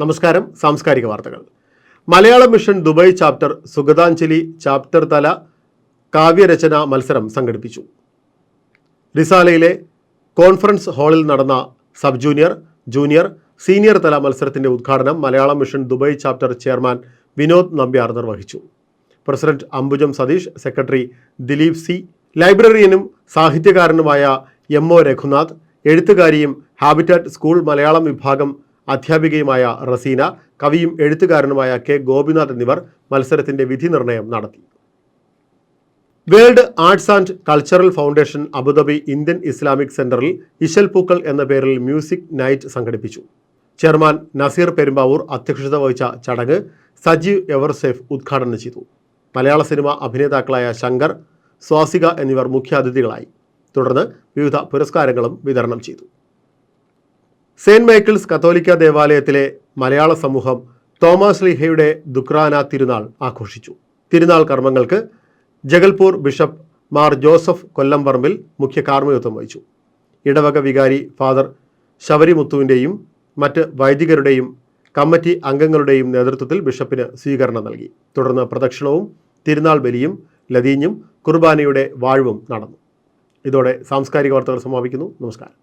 നമസ്കാരം സാംസ്കാരിക വാർത്തകൾ. Malayala mission Dubai chapter Sugathanjali chapter തല കാവ്യരചന മത്സരം സംഘടിപ്പിച്ചു. റിസാലയിലെ കോൺഫറൻസ് ഹാളിൽ നടന്ന സബ് ജൂനിയർ ജൂനിയർ സീനിയർ തല മത്സരത്തിന്റെ ഉദ്ഘാടനം Malayalam mission Dubai chapter chairman Vinod Nambiar നിർവഹിച്ചു. President Ambujam Satheesh secretary Dileep C ലൈബ്രറിയനും സാഹിത്യകാരനുമായ എം ഒ രഘുനാഥ് എഴുത്തുകാരിയും ഹാബിറ്റാറ്റ് സ്കൂൾ മലയാളം വിഭാഗം അധ്യാപികയുമായ റസീന കവിയും എഴുത്തുകാരനുമായ കെ ഗോപിനാഥ് എന്നിവർ മത്സരത്തിന്റെ വിധി നിർണയം നടത്തി. World arts and cultural foundation Abu Dhabi Indian Islamic സെന്ററിൽ ഇശൽ പൂക്കൾ എന്ന പേരിൽ മ്യൂസിക് നൈറ്റ് സംഘടിപ്പിച്ചു. ചെയർമാൻ നസീർ പെരുമ്പാവൂർ അധ്യക്ഷത വഹിച്ച ചടങ്ങ് സജീവ് എവർസേഫ് ഉദ്ഘാടനം ചെയ്തു. മലയാള സിനിമ അഭിനേതാക്കളായ ശങ്കർ സ്വാസിക എന്നിവർ മുഖ്യാതിഥികളായി. തുടർന്ന് വിവിധ പുരസ്കാരങ്ങളും വിതരണം ചെയ്തു. സെയിന്റ് മൈക്കിൾസ് കത്തോലിക്ക ദേവാലയത്തിലെ മലയാള സമൂഹം തോമസ് ലിഹയുടെ ദുക്രാന തിരുനാൾ ആഘോഷിച്ചു. തിരുനാൾ കർമ്മങ്ങൾക്ക് ജഗൽപൂർ ബിഷപ്പ് മാർ ജോസഫ് കൊല്ലം പറമ്പിൽ മുഖ്യ കാർമ്മികത്വം വഹിച്ചു. ഇടവക വികാരി ഫാദർ ശബരിമുത്തുവിന്റെയും മറ്റ് വൈദികരുടെയും കമ്മിറ്റി അംഗങ്ങളുടെയും നേതൃത്വത്തിൽ ബിഷപ്പിന് സ്വീകരണം നൽകി. തുടർന്ന് പ്രദക്ഷിണവും തിരുനാൾ ബലിയും ലതീഞ്ഞും കുർബാനയുടെ വാഴ്വും നടന്നു. ഇതോടെ സാംസ്കാരിക വാർത്തകൾ സമാപിക്കുന്നു. നമസ്കാരം.